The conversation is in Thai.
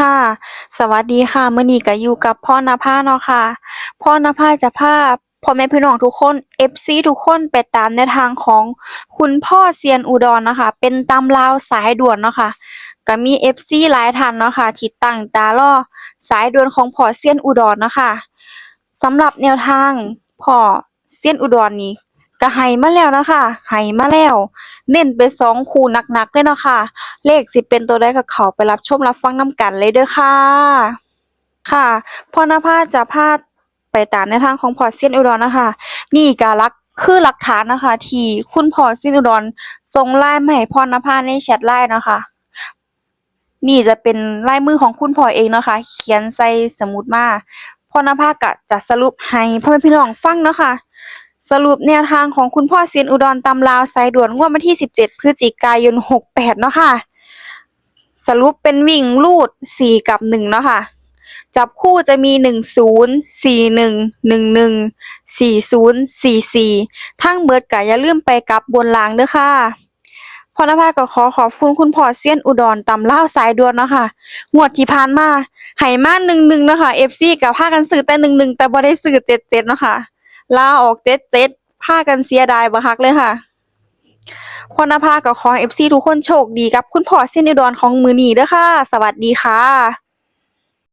ค่ะ สวัสดีค่ะเมื้อนี้ก็อยู่กับพ่อนภาเนาะค่ะ พ่อนภาจะพาพ่อแม่พี่น้องทุกคน FC ทุกคนไปตามแนทางของคุณพ่อเซียนอุดรเนะคะ เป็นตำราวสายด่วนเนาะค่ะก็มี FC หลายท่านเนาะค่ะที่ตั้งตารอสายด่วนของพ่อเซียนอุดรเนาะค่ะสำหรับแนวทางพ่อเซียนอุดรนี้ ก็ให้มาแล้วนะคะให้มาแล้ว เน้นไปสองคู่หนักๆเลยเนาะค่ะ เลขสิเป็นตัวใดก็เขาไปรับชมรับฟังน้ำกันเลยเด้อค่ะ ค่ะพรณภาจะพาดไปตามในทางของพอร์เซียนอุดรนะคะ นี่ก็ลักคือหลักฐานนะคะ ที่คุณพอร์เซียนอุดรส่งไลน์มาให้พรณภาในแชทไลน์นะคะนี่จะเป็นลายมือของคุณพ่อเองเนาะคะ เขียนใส่สมุดมาพรณภาก็จะสรุปให้พ่อแม่พี่น้องฟังเนาะค่ะ สรุปแนวทางของคุณพ่อเซียนอุดรตำลาวสายด่วนงวดวันที่ 17 พฤศจิกายน 68 เนาะค่ะ สรุปเป็นวิ่งลูด 4 กับ 1 เนาะค่ะ จับคู่จะมี 10 41 11 40 44 ทั้งเบิดก็อย่าลืมไปกลับบนล่างเด้อค่ะพรณภาก็ขอขอบคุณคุณพ่อเซียนอุดรตำลาวสายด่วนเนาะค่ะงวดที่ผ่านมาให้มา1-1เนาะค่ะ FC ก็พากันซื้อแต่1-1แต่บ่ได้ซื้อ77เนาะค่ะ ลาออกเจ็ดเจ็ดผ้ากันเสียดายบ่คักเลยค่ะพรณภากับของเอฟซีทุกคนโชคดีกับคุณพ่อเส้นอุดรของมือนีเด้อค่ะ สวัสดีค่ะ